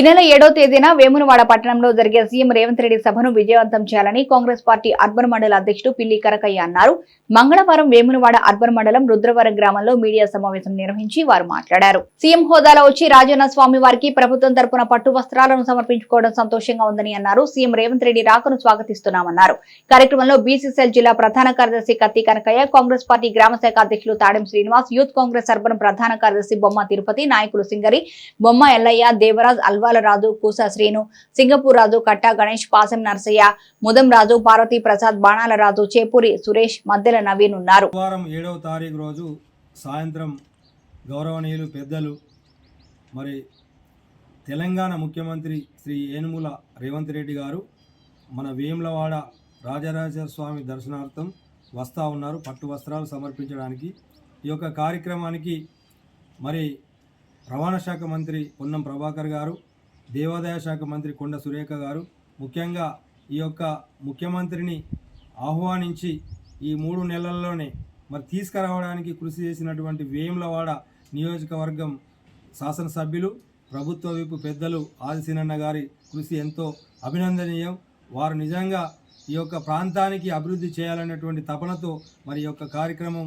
ఈ నెల ఏడో తేదీన వేమునవాడ పట్టణంలో జరిగే సీఎం రేవంత్ రెడ్డి సభను విజయవంతం చేయాలని కాంగ్రెస్ పార్టీ అర్బన్ మండల అధ్యక్షుడు పిల్లి కరకయ్య అన్నారు. మంగళవారం వేమునవాడ అర్బన్ మండలం రుద్రవరం గ్రామంలో మీడియా సమావేశం నిర్వహించి వారు మాట్లాడారు. సీఎం హోదాలో వచ్చి రాజన్న స్వామి వారికి ప్రభుత్వం తరపున పట్టు వస్త్రాలను సమర్పించుకోవడం సంతోషంగా ఉందని అన్నారు. సీఎం రేవంత్ రెడ్డి రాకను స్వాగతిస్తున్నామన్నారు. కార్యక్రమంలో బీసీసీఎల్ జిల్లా ప్రధాన కార్యదర్శి కత్తి కనకయ్య కాంగ్రెస్ పార్టీ గ్రామ శాఖ అధ్యక్షులు తాడెం శ్రీనివాస్ యూత్ కాంగ్రెస్ అర్బన్ ప్రధాన కార్యదర్శి బొమ్మ తిరుపతి నాయకులు సింగరి బొమ్మ ఎల్లయ్య దేవరాజ్ అల్వాల రాజు కూస శ్రీను సింగపూర్ రాజు కట్టా గణేష్ పాసం నరసయ్య ముదం రాజు పార్వతీ ప్రసాద్ బాణాల రాజు చేపూరి సురేష్ మద్దెల నవీన్ ఉన్నారు. ఏడవ తారీఖు రోజు సాయంత్రం గౌరవనీయులు పెద్దలు మరి తెలంగాణ ముఖ్యమంత్రి శ్రీ ఏనుముల రేవంత్ రెడ్డి గారు మన వేములవాడ రాజరాజేశ్వర స్వామి దర్శనార్థం వస్తూ ఉన్నారు పట్టు వస్త్రాలు సమర్పించడానికి. ఈ యొక్క కార్యక్రమానికి మరి రవాణా శాఖ మంత్రి పొన్నం ప్రభాకర్ గారు దేవాదాయ శాఖ మంత్రి కొండ సురేఖ గారు ముఖ్యంగా ఈ యొక్క ముఖ్యమంత్రిని ఆహ్వానించి ఈ మూడు నెలల్లోనే మరి తీసుకురావడానికి కృషి చేసినటువంటి వేములవాడ నియోజకవర్గం శాసనసభ్యులు ప్రభుత్వ వైపు పెద్దలు ఆదిశీనన్న గారి కృషి ఎంతో అభినందనీయం. వారు నిజంగా ఈ యొక్క ప్రాంతానికి అభివృద్ధి చేయాలనేటువంటి తపనతో మరి యొక్క కార్యక్రమం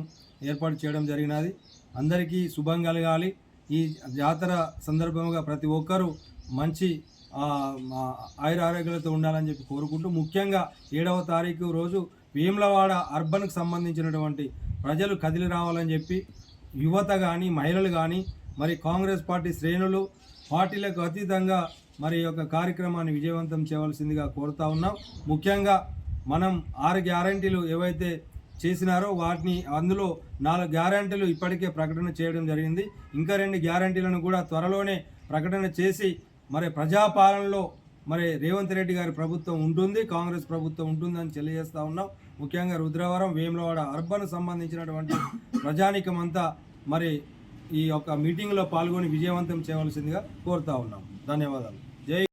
ఏర్పాటు చేయడం జరిగినది. అందరికీ శుభం కలగాలి. ఈ జాతర సందర్భంగా ప్రతి ఒక్కరూ మంచి ఆ, ఆయుర ఆరోగ్యాలతో ఉండాలని చెప్పి కోరుకుంటూ ముఖ్యంగా ఏడవ తారీఖు రోజు వేములవాడ అర్బన్కు సంబంధించినటువంటి ప్రజలు కదిలి రావాలని చెప్పి యువత కానీ మహిళలు కానీ మరి కాంగ్రెస్ పార్టీ శ్రేణులు పార్టీలకు అతీతంగా మరి యొక్క కార్యక్రమాన్ని విజయవంతం చేయవలసిందిగా కోరుతా ఉన్నాం. ముఖ్యంగా మనం ఆరు గ్యారంటీలు ఏవైతే చేసినారో వాటిని అందులో నాలుగు గ్యారంటీలు ఇప్పటికే ప్రకటన చేయడం జరిగింది. ఇంకా రెండు గ్యారంటీలను కూడా త్వరలోనే ప్రకటన చేసి మరి ప్రజాపాలనలో మరి రేవంత్ రెడ్డి గారి ప్రభుత్వం ఉంటుంది కాంగ్రెస్ ప్రభుత్వం ఉంటుందని తెలియజేస్తా ఉన్నాం. ముఖ్యంగా రుద్రవరం వేములవాడ అర్బన్ సంబంధించినటువంటి ప్రజానికం అంతా మరి ఈ యొక్క మీటింగ్లో పాల్గొని విజయవంతం చేయవలసిందిగా కోరుతా ఉన్నాం. ధన్యవాదాలు. జై